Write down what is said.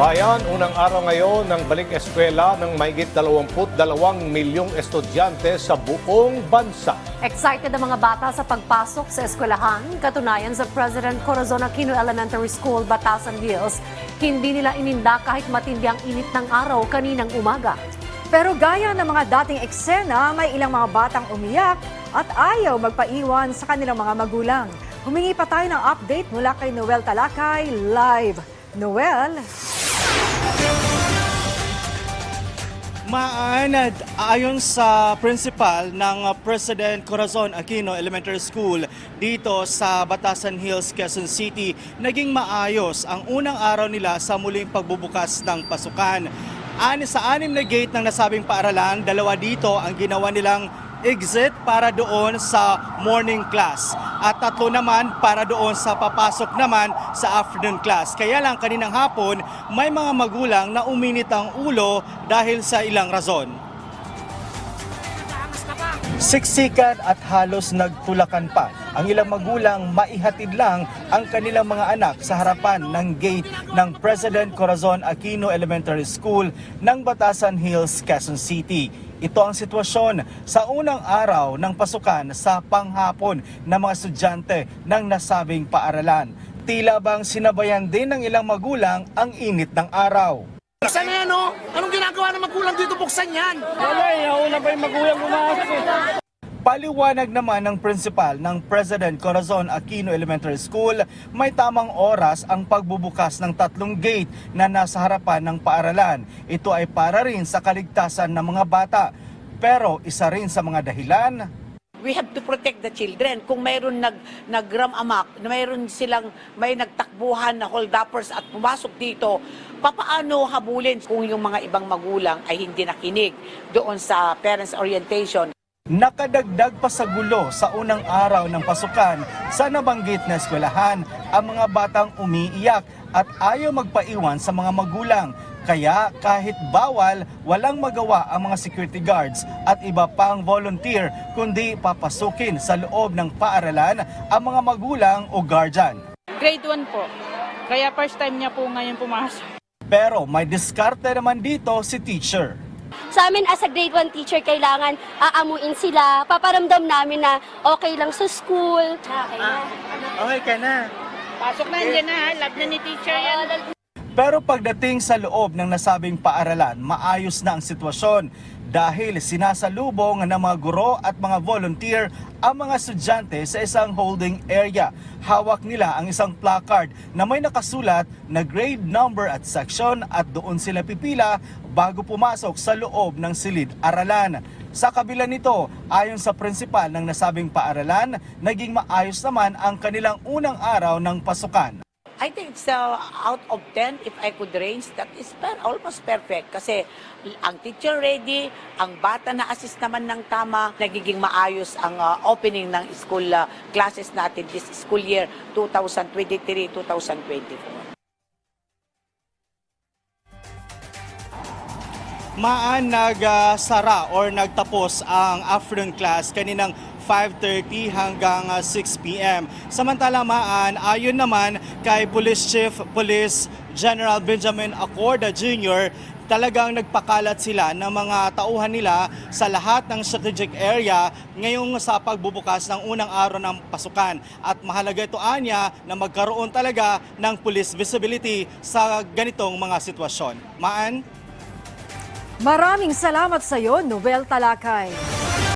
Bayan, unang araw ngayon ng balik eskwela ng mahigit 22 milyong estudyante sa buong bansa. Excited ang mga bata sa pagpasok sa eskwelahan. Katunayan sa President Corazon Aquino Elementary School, Batasan Hills, hindi nila ininda kahit matindi ang init ng araw kaninang umaga. Pero gaya ng mga dating eksena, may ilang mga batang umiyak at ayaw magpaiwan sa kanilang mga magulang. Humingi pa tayo ng update mula kay Noel Talakay live. Noel? Maanad, ayon sa principal ng President Corazon Aquino Elementary School dito sa Batasan Hills, Quezon City, naging maayos ang unang araw nila sa muling pagbubukas ng pasukan. Ani sa anim na gate ng nasabing paaralan, dalawa dito ang ginawa nilang exit para doon sa morning class at tatlo naman para doon sa papasok naman sa afternoon class. Kaya lang kaninang hapon may mga magulang na uminit ang ulo dahil sa ilang rason. Siksikan at halos nagtulakan pa ang ilang magulang maihatid lang ang kanilang mga anak sa harapan ng gate ng President Corazon Aquino Elementary School ng Batasan Hills, Quezon City. Ito ang sitwasyon sa unang araw ng pasukan sa panghapon ng mga estudyante ng nasabing paaralan. Tila bang sinabayan din ng ilang magulang ang init ng araw. Buksan na yan, oh! Anong ginagawa ng magulang dito? Buksan yan! Paliwanag naman ng principal ng President Corazon Aquino Elementary School, may tamang oras ang pagbubukas ng tatlong gate na nasa harapan ng paaralan. Ito ay para rin sa kaligtasan ng mga bata. Pero isa rin sa mga dahilan, we have to protect the children. Kung mayroon nag nagram amak, mayroon silang may nagtakbuhan na hold-uppers at pumasok dito, papaano habulin kung yung mga ibang magulang ay hindi nakinig doon sa parents orientation? Nakadagdag pa sa gulo sa unang araw ng pasukan sa nabanggit na eskwelahan ang mga batang umiiyak at ayaw magpaiwan sa mga magulang. Kaya kahit bawal, walang magawa ang mga security guards at iba pang volunteer kundi papasukin sa loob ng paaralan ang mga magulang o guardian. Grade 1 po. Kaya first time niya po ngayon pumasok. Pero may diskarte naman dito si teacher. Sa amin as a grade 1 teacher, kailangan aamuin sila. Paparamdam namin na okay lang sa school. Okay na. Okay ka na. Pasok na, andyan na. Love na ni teacher yan. Pero pagdating sa loob ng nasabing paaralan, maayos na ang sitwasyon dahil sinasalubong ng mga guro at mga volunteer ang mga estudyante sa isang holding area. Hawak nila ang isang placard na may nakasulat na grade number at section at doon sila pipila bago pumasok sa loob ng silid-aralan. Sa kabila nito, ayon sa prinsipal ng nasabing paaralan, naging maayos naman ang kanilang unang araw ng pasukan. I think uh, out of 10, if I could range, that is per, almost perfect. Kasi ang teacher ready, ang bata na assist naman ng tama, nagiging maayos ang uh, opening ng school uh, classes natin this school year 2023-2024. Maan nagsara or nagtapos ang afternoon class kaninang 5.30 hanggang ah, 6 p.m. Samantala maan, ayon naman kay Police Chief Police General Benjamin Acorda Jr., talagang nagpakalat sila ng mga tauhan nila sa lahat ng strategic area ngayong sa pagbubukas ng unang araw ng pasukan. At mahalaga ito anya na magkaroon talaga ng police visibility sa ganitong mga sitwasyon. Maan? Maraming salamat sa iyo, Noel Talakay.